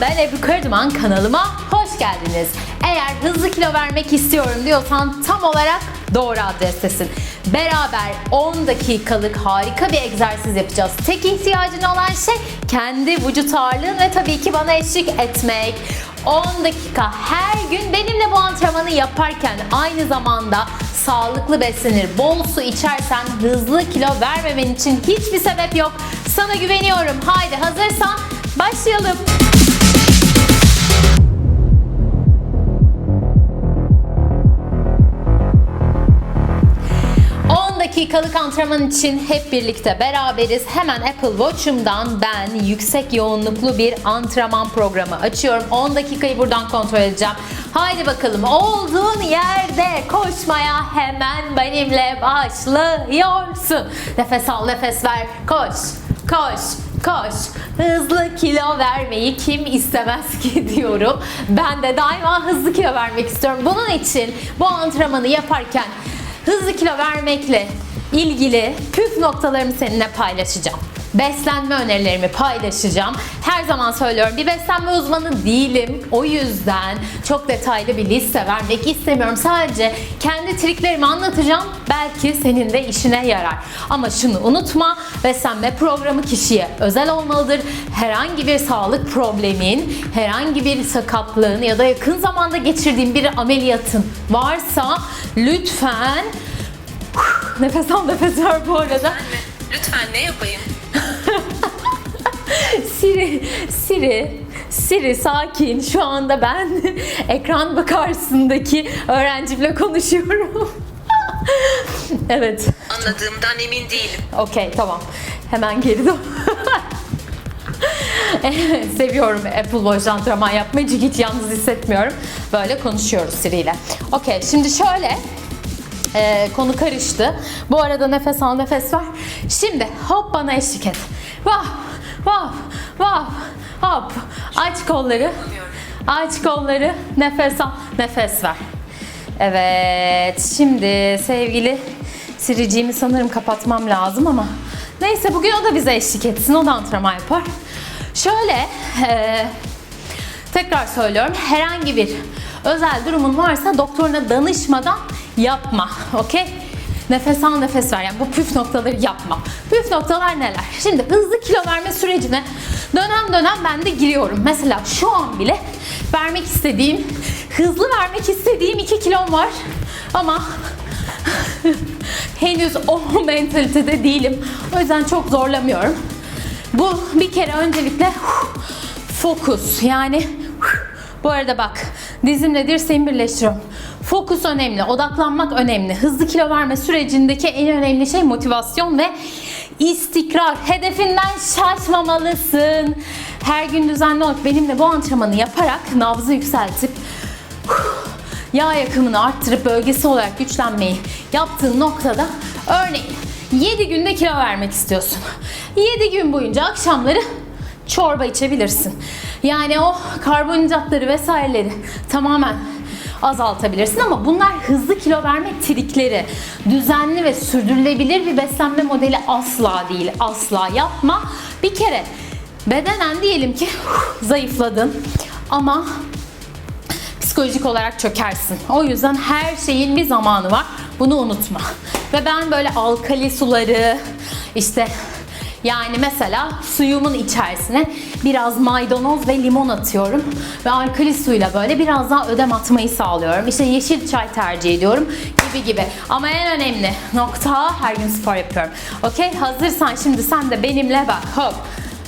ben Ebru Karaduman kanalıma hoş geldiniz. Eğer hızlı kilo vermek istiyorum diyorsan tam olarak doğru adrestesin. Beraber 10 dakikalık harika bir egzersiz yapacağız. Tek ihtiyacın olan şey kendi vücut ağırlığın ve tabii ki bana eşlik etmek. 10 dakika her gün benimle bu antrenmanı yaparken aynı zamanda sağlıklı beslenir, bol su içersen hızlı kilo vermemen için hiçbir sebep yok. Sana güveniyorum. Haydi hazırsan başlayalım. Dakikalık antrenman için hep birlikte beraberiz. Hemen Apple Watch'umdan ben yüksek yoğunluklu bir antrenman programı açıyorum. 10 dakikayı buradan kontrol edeceğim. Haydi bakalım olduğun yerde koşmaya hemen benimle başlıyorsun. Nefes al, nefes ver. Koş, koş, koş. Hızlı kilo vermeyi kim istemez ki diyorum. Ben de daima hızlı kilo vermek istiyorum. Bunun için bu antrenmanı yaparken hızlı kilo vermekle ilgili püf noktalarımı seninle paylaşacağım. Beslenme önerilerimi paylaşacağım. Her zaman söylüyorum bir beslenme uzmanı değilim. O yüzden çok detaylı bir liste vermek istemiyorum. Sadece kendi triklerimi anlatacağım. Belki senin de işine yarar. Ama şunu unutma. Beslenme programı kişiye özel olmalıdır. Herhangi bir sağlık problemin, herhangi bir sakatlığın ya da yakın zamanda geçirdiğin bir ameliyatın varsa lütfen nefes al nefes ver bu arada. Lütfen ne yapayım? Siri, Siri, Siri sakin. Şu anda ben ekran karşısındaki öğrencimle konuşuyorum. evet, Anladığımdan emin değilim. okey tamam. Hemen geri dön. Seviyorum Apple Watch antrenman yapmayı çünkü hiç yalnız hissetmiyorum. Böyle konuşuyoruz Siri ile. Okey, şimdi şöyle ee, konu karıştı. Bu arada nefes al nefes ver. Şimdi hop bana eşlik et. Vah vah vah hop. Aç kolları. Aç kolları. Nefes al nefes ver. Evet şimdi sevgili Siriciğimi sanırım kapatmam lazım ama neyse bugün o da bize eşlik etsin. O da antrenman yapar. Şöyle e, tekrar söylüyorum herhangi bir özel durumun varsa doktoruna danışmadan yapma. Okey? Nefes al nefes ver. Yani bu püf noktaları yapma. Püf noktalar neler? Şimdi hızlı kilo verme sürecine dönem dönem ben de giriyorum. Mesela şu an bile vermek istediğim, hızlı vermek istediğim 2 kilom var. Ama henüz o mentalitede değilim. O yüzden çok zorlamıyorum. Bu bir kere öncelikle fokus. Yani bu arada bak dizimle dirseğimi birleştiriyorum. Fokus önemli, odaklanmak önemli. Hızlı kilo verme sürecindeki en önemli şey motivasyon ve istikrar. Hedefinden şaşmamalısın. Her gün düzenli olarak benimle bu antrenmanı yaparak nabzı yükseltip yağ yakımını arttırıp bölgesi olarak güçlenmeyi yaptığın noktada örneğin 7 günde kilo vermek istiyorsun. 7 gün boyunca akşamları çorba içebilirsin. Yani o karbonhidratları vesaireleri tamamen azaltabilirsin ama bunlar hızlı kilo verme trikleri. Düzenli ve sürdürülebilir bir beslenme modeli asla değil. Asla yapma. Bir kere bedenen diyelim ki zayıfladın ama psikolojik olarak çökersin. O yüzden her şeyin bir zamanı var. Bunu unutma. Ve ben böyle alkali suları işte yani mesela suyumun içerisine biraz maydanoz ve limon atıyorum. Ve alkali suyla böyle biraz daha ödem atmayı sağlıyorum. İşte yeşil çay tercih ediyorum gibi gibi. Ama en önemli nokta her gün spor yapıyorum. Okey hazırsan şimdi sen de benimle bak hop.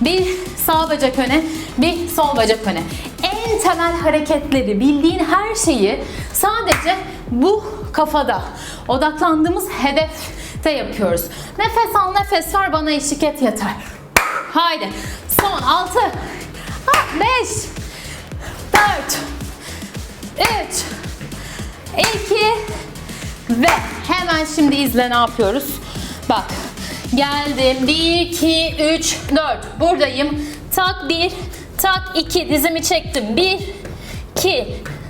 Bir sağ bacak öne, bir sol bacak öne. En temel hareketleri, bildiğin her şeyi sadece bu kafada odaklandığımız hedefte yapıyoruz. Nefes al, nefes ver, bana eşlik et yeter. Haydi. Son 6, 5, 4, 3, 2 ve hemen şimdi izle ne yapıyoruz? Bak Geldim. 1, 2, 3, 4. Buradayım. Tak 1, tak 2. Dizimi çektim. 1, 2.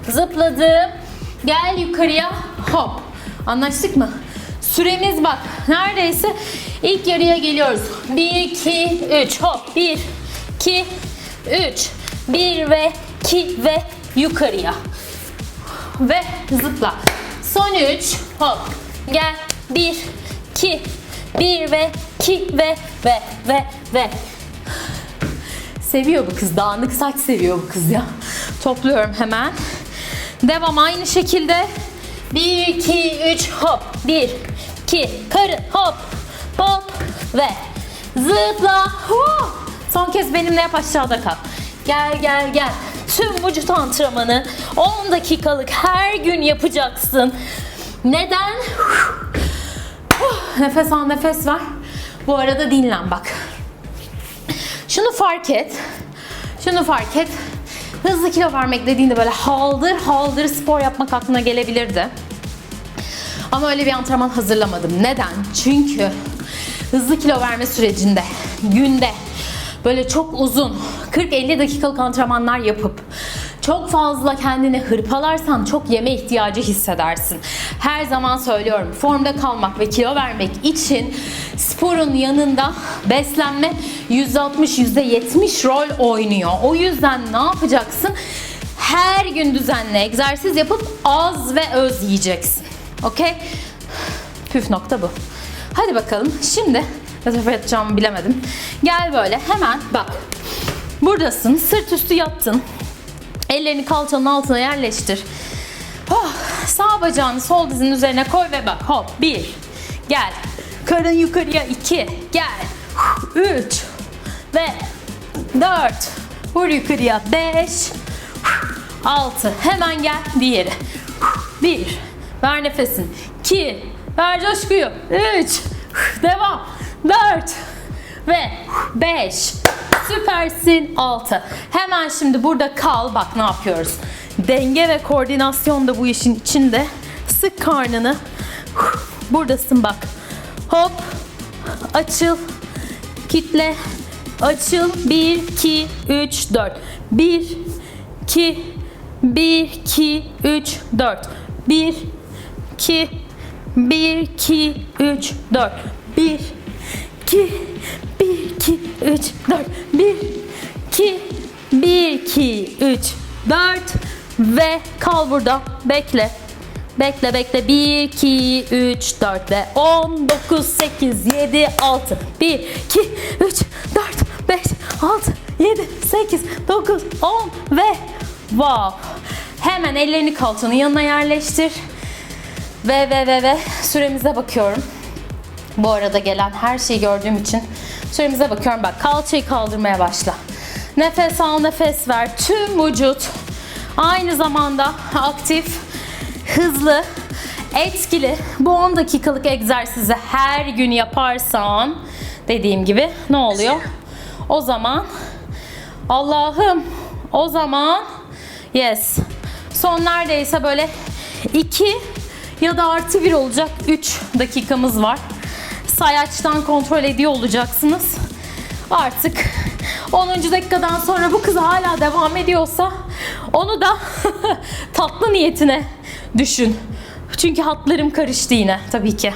Zıpladım. Gel yukarıya. Hop. Anlaştık mı? Süremiz bak. Neredeyse ilk yarıya geliyoruz. 1, 2, 3. Hop. 1, 2, 3. Bir ve iki ve yukarıya. Ve zıpla. Son üç. Hop. Gel. Bir, iki, bir ve iki ve ve ve ve. Seviyor bu kız. Dağınık saç seviyor bu kız ya. Topluyorum hemen. Devam aynı şekilde. 1, 2, 3 hop. 1, 2, karın hop. Hop ve zıpla. Huh. Son kez benimle yap aşağıda kal. Gel gel gel. Tüm vücut antrenmanı 10 dakikalık her gün yapacaksın. Neden? Nefes al nefes ver. Bu arada dinlen bak. Şunu fark et. Şunu fark et. Hızlı kilo vermek dediğinde böyle haldır haldır spor yapmak aklına gelebilirdi. Ama öyle bir antrenman hazırlamadım. Neden? Çünkü hızlı kilo verme sürecinde günde böyle çok uzun 40-50 dakikalık antrenmanlar yapıp çok fazla kendini hırpalarsan çok yeme ihtiyacı hissedersin. Her zaman söylüyorum formda kalmak ve kilo vermek için sporun yanında beslenme %60-%70 rol oynuyor. O yüzden ne yapacaksın? Her gün düzenli egzersiz yapıp az ve öz yiyeceksin. Okey? Püf nokta bu. Hadi bakalım. Şimdi ne tarafa yatacağımı bilemedim. Gel böyle hemen bak. Buradasın. Sırt üstü yattın. Ellerini kalçanın altına yerleştir. Oh, sağ bacağını sol dizinin üzerine koy ve bak. Hop. Bir. Gel. Karın yukarıya. iki. Gel. Üç. Ve dört. Vur yukarıya. Beş. Altı. Hemen gel. Diğeri. Bir. Ver nefesin. İki. Ver coşkuyu. Üç. Devam. Dört. Ve beş. Süpersin. Altı. Hemen şimdi burada kal. Bak ne yapıyoruz. Denge ve koordinasyon da bu işin içinde. Sık karnını. Buradasın bak. Hop. Açıl. Kitle. Açıl. 1, 2, 3, 4. 1, 2, 1, 2, 3, 4. 1, 2, 1, 2, 3, 4. 1, 2, 1, 2, 3, 4. 1, 2, 1, 2, 3, 4. Ve kal burada. Bekle. Bekle bekle. 1, 2, 3, 4 ve 10, 9, 8, 7, 6. 1, 2, 3, 4, 5, 6, 7, 8, 9, 10 ve wow. Hemen ellerini kalçanın yanına yerleştir. Ve ve ve ve süremize bakıyorum. Bu arada gelen her şeyi gördüğüm için süremize bakıyorum. Bak kalçayı kaldırmaya başla. Nefes al, nefes ver. Tüm vücut aynı zamanda aktif, hızlı, etkili. Bu 10 dakikalık egzersizi her gün yaparsan dediğim gibi ne oluyor? O zaman Allah'ım o zaman yes. Son neredeyse böyle 2 ya da artı 1 olacak 3 dakikamız var. Sayaçtan kontrol ediyor olacaksınız. Artık 10. dakikadan sonra bu kız hala devam ediyorsa onu da tatlı niyetine düşün. Çünkü hatlarım karıştı yine tabii ki.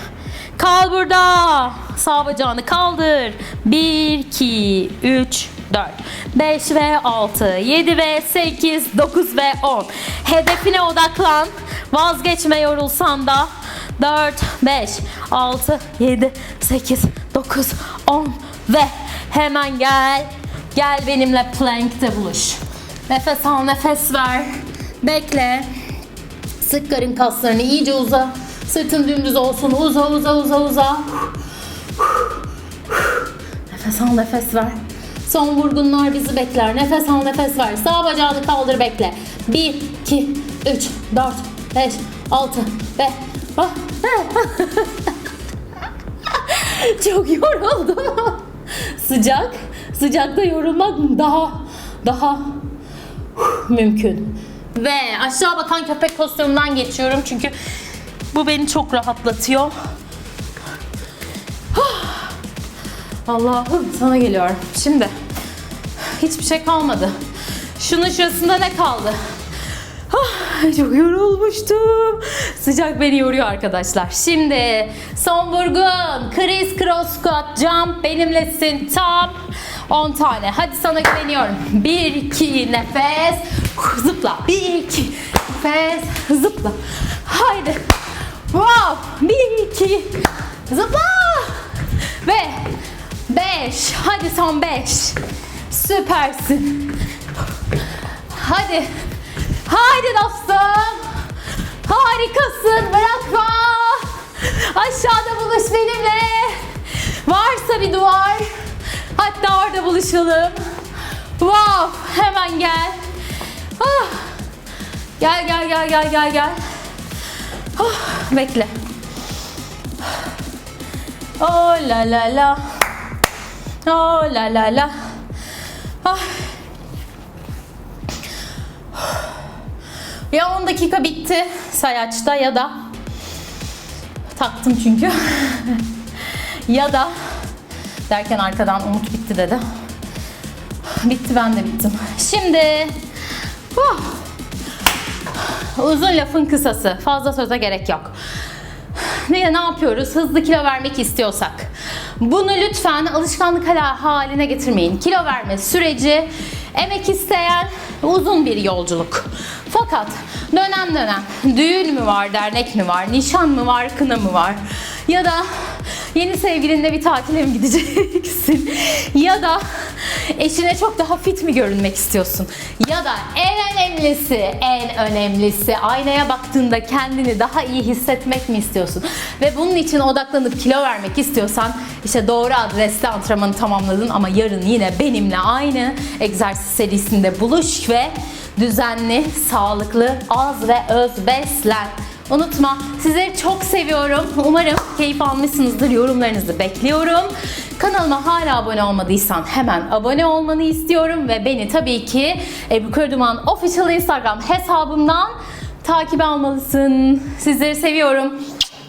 Kal burada. Sağ bacağını kaldır. 1, 2, 3, 4, 5 ve 6, 7 ve 8, 9 ve 10. Hedefine odaklan. Vazgeçme yorulsan da. 4, 5, 6, 7, 8, 9, 10 ve hemen gel. Gel benimle plankte buluş. Nefes al, nefes ver. Bekle. Sık karın kaslarını iyice uza. Sırtın dümdüz olsun. Uza uza uza uza. Nefes al nefes ver. Son vurgunlar bizi bekler. Nefes al nefes ver. Sağ bacağını kaldır bekle. 1, 2, 3, 4, 5, 6 ve. Çok yoruldum. Sıcak. Sıcakta yorulmak daha daha mümkün. Ve aşağı bakan köpek pozisyonundan geçiyorum çünkü bu beni çok rahatlatıyor. Allah'ım sana geliyorum. Şimdi hiçbir şey kalmadı. Şunun şurasında ne kaldı? Çok yorulmuştum. Sıcak beni yoruyor arkadaşlar. Şimdi son vurgun. Chris cross squat jump benimlesin. Top. 10 tane. Hadi sana güveniyorum. 1 2 nefes. Zıpla. 1 2 nefes. Zıpla. Haydi. Wow. 1 2 Zıpla. Ve 5. Hadi son 5. Süpersin. Hadi. Haydi dostum. Harikasın. Bırakma. Aşağıda buluş benimle. Varsa bir duvar. Hatta orada buluşalım. Wow. Hemen gel. Ah. Gel gel gel gel gel gel. Ah, bekle. Oh la la la. Oh la la la. Ya 10 dakika bitti sayaçta ya da taktım çünkü. ya da derken arkadan Umut bitti dedi. Bitti ben de bittim. Şimdi huh, uzun lafın kısası. Fazla söze gerek yok. Ne, ne yapıyoruz? Hızlı kilo vermek istiyorsak. Bunu lütfen alışkanlık hala- haline getirmeyin. Kilo verme süreci emek isteyen uzun bir yolculuk. Fakat dönem dönem düğün mü var, dernek mi var, nişan mı var, kına mı var? Ya da yeni sevgilinle bir tatile mi gideceksin? ya da eşine çok daha fit mi görünmek istiyorsun? Ya da en önemlisi, en önemlisi aynaya baktığında kendini daha iyi hissetmek mi istiyorsun? Ve bunun için odaklanıp kilo vermek istiyorsan işte doğru adreste antrenmanı tamamladın ama yarın yine benimle aynı egzersiz serisinde buluş ve düzenli, sağlıklı, az ve öz beslen. Unutma sizleri çok seviyorum. Umarım keyif almışsınızdır. Yorumlarınızı bekliyorum. Kanalıma hala abone olmadıysan hemen abone olmanı istiyorum ve beni tabii ki Ebru Kırduman Official Instagram hesabımdan takip almalısın. Sizleri seviyorum.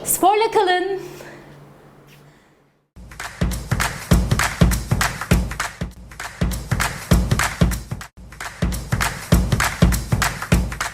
Sporla kalın.